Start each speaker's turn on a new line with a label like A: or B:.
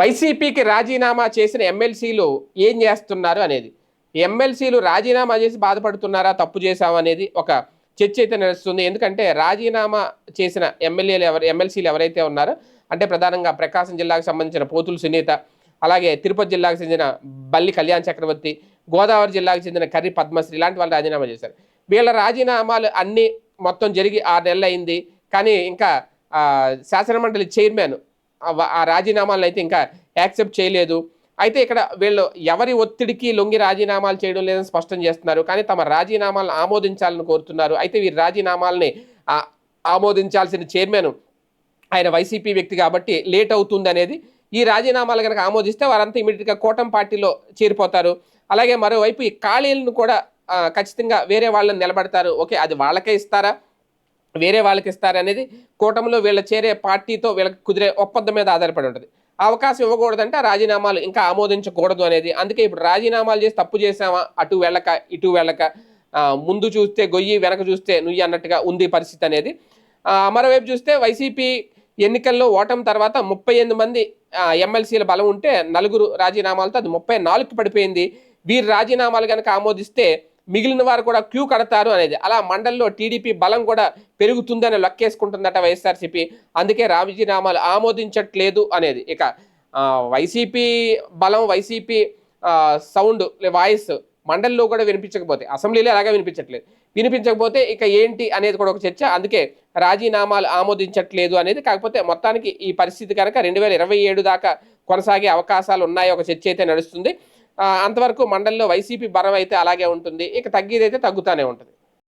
A: వైసీపీకి రాజీనామా చేసిన ఎమ్మెల్సీలు ఏం చేస్తున్నారు అనేది? ఎమ్మెల్సీలు రాజీనామా చేసి బాధపడుతున్నారా తప్పు చేశామా అనేది ఒక చర్చ అయితే నడుస్తుంది. ఎందుకంటే రాజీనామా చేసిన ఎమ్మెల్యేలు ఎవరు ఎమ్మెల్సీలు ఎవరైతే ఉన్నారో అంటే ప్రధానంగా ప్రకాశం జిల్లాకు సంబంధించిన పోతులు సునీత అలాగే తిరుపతి జిల్లాకు చెందిన బల్లి కళ్యాణ్ చక్రవర్తి గోదావరి జిల్లాకు చెందిన కర్రి పద్మశ్రీ ఇలాంటి వాళ్ళు రాజీనామా చేశారు. వీళ్ళ రాజీనామాలు అన్నీ మొత్తం జరిగి ఆరు నెలలు అయింది. కానీ ఇంకా శాసనమండలి చైర్మన్ ఆ రాజీనామాలను అయితే ఇంకా యాక్సెప్ట్ చేయలేదు. అయితే ఇక్కడ వీళ్ళు ఎవరి ఒత్తిడికి లొంగి రాజీనామాలు చేయడం లేదని స్పష్టం చేస్తున్నారు. కానీ తమ రాజీనామాలను ఆమోదించాలని కోరుతున్నారు. అయితే వీరి రాజీనామాలని ఆమోదించాల్సిన చైర్మన్ ఆయన వైసీపీ వ్యక్తి కాబట్టి లేట్ అవుతుంది అనేది ఈ రాజీనామాలు కనుక ఆమోదిస్తే వారంతా ఇమీడియట్గా కూటమి పార్టీలో చేరిపోతారు. అలాగే మరోవైపు ఈ ఖాళీలను కూడా ఖచ్చితంగా వేరే వాళ్ళని నిలబడతారు. ఓకే అది వాళ్ళకే ఇస్తారా? వేరే వాళ్ళకి ఇస్తారనేది కూటమిలో వీళ్ళ చేరే పార్టీతో వీళ్ళకి కుదిరే ఒప్పందం మీద ఆధారపడి ఉంటుంది. అవకాశం ఇవ్వకూడదంటే రాజీనామాలు ఇంకా ఆమోదించకూడదు అనేది. అందుకే ఇప్పుడు రాజీనామాలు చేసి తప్పు చేసామా అటు వెళ్ళక ఇటు వెళ్ళక ముందు చూస్తే గొయ్యి వెనక చూస్తే నుయ్యి అన్నట్టుగా ఉంది పరిస్థితి అనేది. మరోవైపు చూస్తే వైసీపీ ఎన్నికల్లో ఓటమి తర్వాత ముప్పై ఎనిమిది మంది ఎమ్మెల్సీల బలం ఉంటే నలుగురు రాజీనామాలతో అది ముప్పై నాలుగుకి పడిపోయింది. వీరి రాజీనామాలు కనుక ఆమోదిస్తే మిగిలిన వారు కూడా క్యూ కడతారు అనేది. అలా మండలిలో టీడీపీ బలం కూడా పెరుగుతుందని లెక్కేసుకుంటుందట వైఎస్ఆర్సీపీ. అందుకే రాజీనామాలు ఆమోదించట్లేదు అనేది. ఇక వైసీపీ బలం వైసీపీ సౌండ్ వాయిస్ మండలిలో కూడా వినిపించకపోతే అసెంబ్లీలో అలాగే వినిపించట్లేదు. వినిపించకపోతే ఇక ఏంటి అనేది కూడా ఒక చర్చ. అందుకే రాజీనామాలు ఆమోదించట్లేదు అనేది. కాకపోతే మొత్తానికి ఈ పరిస్థితి కనుక రెండు వేల ఇరవై ఏడు దాకా కొనసాగే అవకాశాలు ఉన్నాయి. ఒక చర్చ అయితే నడుస్తుంది. అంతవరకు మండలిలో వైసీపీ బరం అయితే అలాగే ఉంటుంది. ఇక తగ్గేదైతే తగ్గుతానే ఉంటుంది.